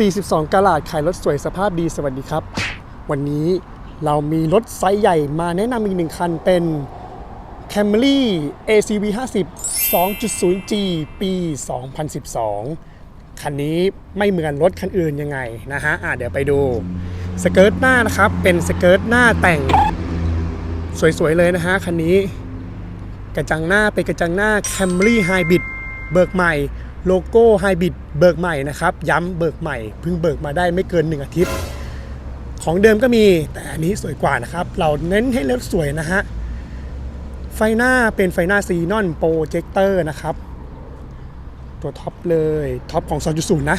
42กะลาดขายรถสวยสภาพดีสวัสดีครับ วันนี้เรามีรถไซส์ใหญ่มาแนะนำอีกหนึ่งคันเป็น Camry ACV 50 2.0G ปี 2012 คันนี้ไม่เหมือนรถคันอื่นยังไงนะฮะอะเดี๋ยวไปดูสเกิร์ตหน้านะครับ เป็นสเกิร์ตหน้าแต่งสวยๆเลยนะฮะคันนี้ กระจังหน้าเป็นกระจังหน้า Camry Hybrid เบิกใหม่ โลโก้ Hybrid เบิกใหม่นะครับ ย้ำเบิกใหม่เพิ่งเบิกมาได้ไม่เกิน 1 อาทิตย์ ของเดิมก็มีแต่อันนี้สวยกว่านะครับ เราเน้นให้รถสวยนะฮะ ไฟหน้าเป็นไฟหน้าซีนอนโปรเจคเตอร์นะครับ ตัวท็อปเลยท็อปของ 2.0 นะ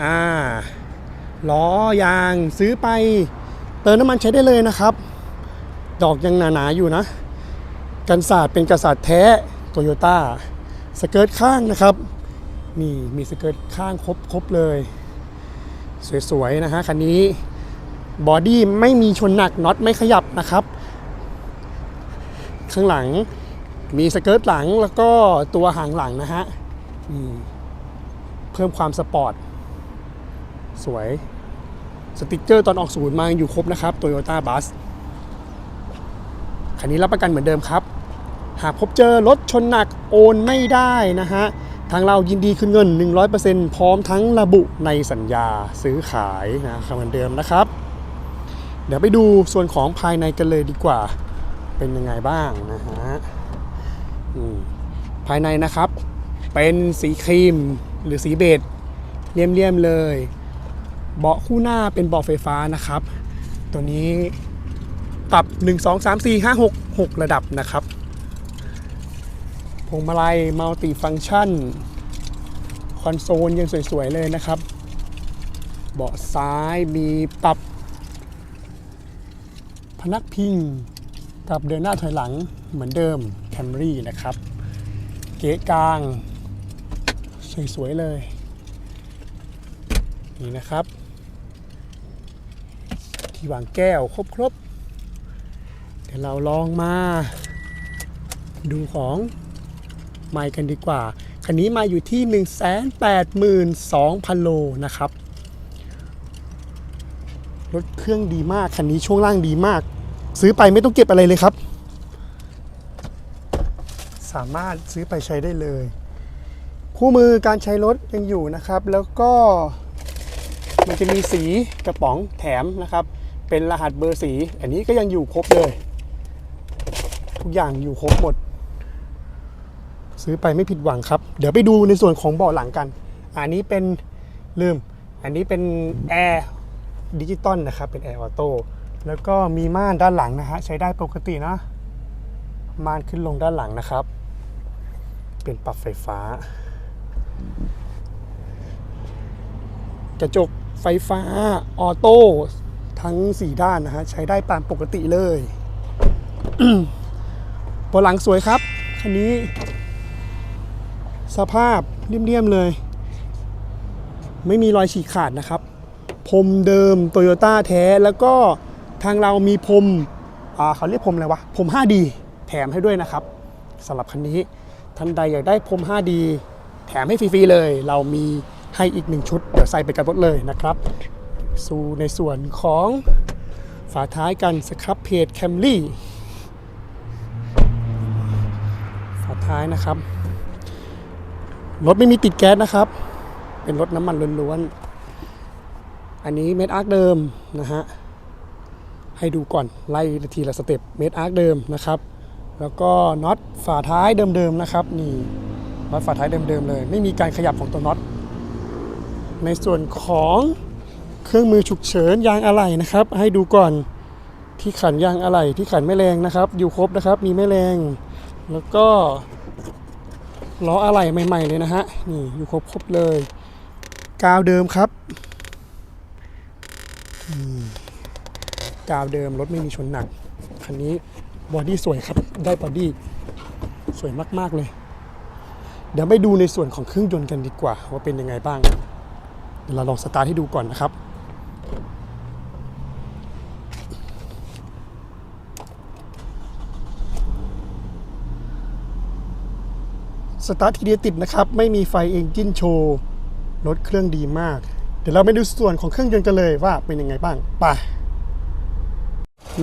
อ่าล้อยางซื้อไปเติมน้ำมันใช้ได้เลยนะครับ ดอกยังหนาๆอยู่นะ กันศาสตร์เป็นกระสาดแท้โตโยต้า สเกิร์ตข้างนะครับนี่มีสเกิร์ตข้างครบครบเลย สวยๆนะฮะคันนี้บอดี้ไม่มีชนหนักน็อตไม่ขยับนะครับ ข้างหลังมีสเกิร์ตหลังแล้วก็ตัวหางหลังนะฮะเพิ่มความสปอร์ต สวย สติกเกอร์ตอนออกศูนย์มาอยู่ครบนะครับ Toyota Bus คันนี้รับประกันเหมือนเดิมครับ หากพบเจอรถชนหนักโอนไม่ได้นะฮะ ทางเรายินดีคืนเงิน 100%พร้อมทั้งระบุในสัญญาซื้อขายนะครับเหมือนเดิมนะครับ เดี๋ยวไปดูส่วนของภายในกันเลยดีกว่า เป็นยังไงบ้างนะฮะอืมภายในนะครับ เป็นสีครีมหรือสีเบจเลี่ยมๆเลย เบาะคู่หน้าเป็นเบาะไฟฟ้านะครับ ตัวนี้ปรับ 1 2 3 4 5 6 6 ระดับนะครับ พวงมาลัยมัลติฟัง c t ชัน คอนโซลยังสวย ๆ เลยนะครับ เบาะซ้ายมีปรับ พนักพิงกับเดินหน้าถอยหลังเหมือนเดิม Camry นะครับ เก๋กลาง สวย ๆ เลย นี่นะครับ ที่วางแก้วครบ ๆ เดี๋ยวเราลองมาดูของ ไมค์กันดีกว่า คันนี้มาอยู่ที่ 182,000 โลนะครับ รถเครื่องดีมาก คันนี้ช่วงล่างดีมาก ซื้อไปไม่ต้องเก็บอะไรเลยครับ สามารถซื้อไปใช้ได้เลย คู่มือการใช้รถยังอยู่นะครับ แล้วก็มันจะมีสีกระป๋องแถมนะครับ เป็นรหัสเบอร์สี อันนี้ก็ยังอยู่ครบเลย ทุกอย่างอยู่ครบหมด ซื้อไปไม่ผิดหวังครับ เดี๋ยวไปดูในส่วนของเบาะหลังกัน อันนี้เป็นลืม อันนี้เป็นแอร์ดิจิตอลนะครับ เป็นแอร์ออโต้แล้วก็มีม่านด้านหลังนะฮะใช้ได้ปกตินะม่านขึ้นลงด้านหลังนะครับ เป็นปรับไฟฟ้า กระจกไฟฟ้าออโต้ทั้ง 4 ด้านนะฮะใช้ได้ตามปกติเลยบนหลังสวยครับคันนี้ สภาพเรียมๆเลย ไม่มีรอยฉีกขาดนะครับพรมเดิมโตโยต้าแท้แล้วก็ทางเรามีพรมอ่าเขาเรียกพรมอะไรวะพรม 5D แถมให้ด้วยนะครับสำหรับคันนี้ท่านใดอยากได้พรม 5D แถมให้ฟรีๆเลย เรามีให้อีกหนึ่งชุด เดี๋ยวใส่ไปกับรถเลยนะครับ สู่ในส่วนของฝาท้ายกันสครับเพจแคมรี่ฝาท้ายนะครับ รถไม่มีติดแก๊สนะครับ เป็นรถน้ำมันล้วนๆ อันนี้เมดอาร์คเดิมนะฮะ ให้ดูก่อนไล่ทีละสเต็ปเมดอาร์คเดิมนะครับ แล้วก็น็อตฝาท้ายเดิมๆนะครับนี่น็อตฝาท้ายเดิมๆเลย ไม่มีการขยับของตัวน็อต ในส่วนของเครื่องมือฉุกเฉินยางอะไหล่นะครับ ให้ดูก่อนที่ขันยางอะไหล่ที่ขันแม่แรงนะครับ อยู่ครบนะครับ มีแม่แรง แล้วก็ ล้ออะไหล่ใหม่ๆเลยนะฮะ นี่อยู่ครบครบเลย กาวเดิมครับกาวเดิมรถไม่มีชนหนัก คันนี้บอดี้สวยครับ ได้บอดี้สวยมากๆเลย เดี๋ยวไปดูในส่วนของเครื่องยนต์กันดีกว่า ว่าเป็นยังไงบ้าง เดี๋ยวเราลองสตาร์ทให้ดูก่อนนะครับ สตาร์ททีเดียวติดนะครับ ไม่มีไฟเอนจินโชว์รถเครื่องดีมาก เดี๋ยวเราไปดูส่วนของเครื่องยนต์กันเลยว่าเป็นยังไงบ้างไป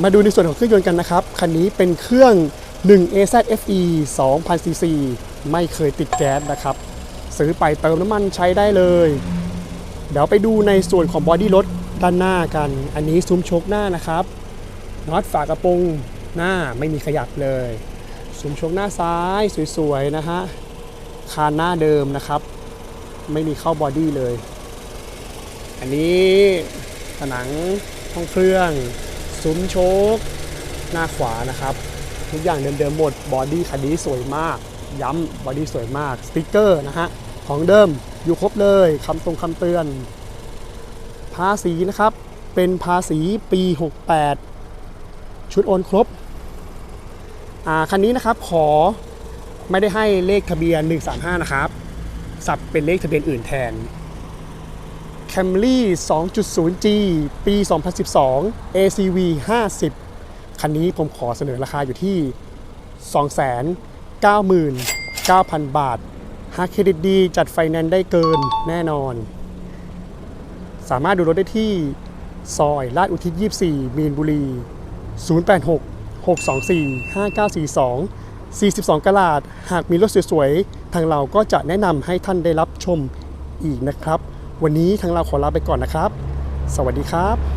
มาดูในส่วนของเครื่องยนต์กันนะครับ คันนี้เป็นเครื่อง 1 AZ FE 2000 cc ไม่เคยติดแก๊สนะครับ ซื้อไปเติมน้ำมันใช้ได้เลย เดี๋ยวไปดูในส่วนของบอดี้รถด้านหน้ากัน อันนี้ซุ้มโชคหน้านะครับน็อตฝากระโปรงหน้าไม่มีขยับเลย ซุ้มโชคหน้าซ้ายสวยๆนะฮะ คานหน้าเดิมนะครับ ไม่มีเข้าบอดี้เลย อันนี้ผนังห้องเครื่องซุ้มโชคหน้าขวานะครับ ทุกอย่างเดิมๆหมดบอดี้คันนี้สวยมาก ย้ำบอดี้สวยมากสติกเกอร์นะฮะของเดิมอยู่ครบเลยคำตรงคำเตือน ภาษีนะครับ เป็นภาษีปี 68 ชุดโอนครบ อ่า คันนี้นะครับขอ ไม่ได้ให้เลขทะเบียน 135 นะครับ สับเป็นเลขทะเบียนอื่นแทน Camry 2.0G ปี 2012 ACV 50 คันนี้ผมขอเสนอราคาอยู่ที่ 299,000 บาท หากเครดิตดีจัดไฟแนนซ์ได้เกินแน่นอน สามารถดูรถได้ที่ซอยลาดอุทิศ 24 มีนบุรี 086 624 5942 42 กะลาด หากมีรถสวยๆ ทางเราก็จะแนะนำให้ท่านได้รับชมอีกนะครับ วันนี้ทางเราขอลาไปก่อนนะครับ สวัสดีครับ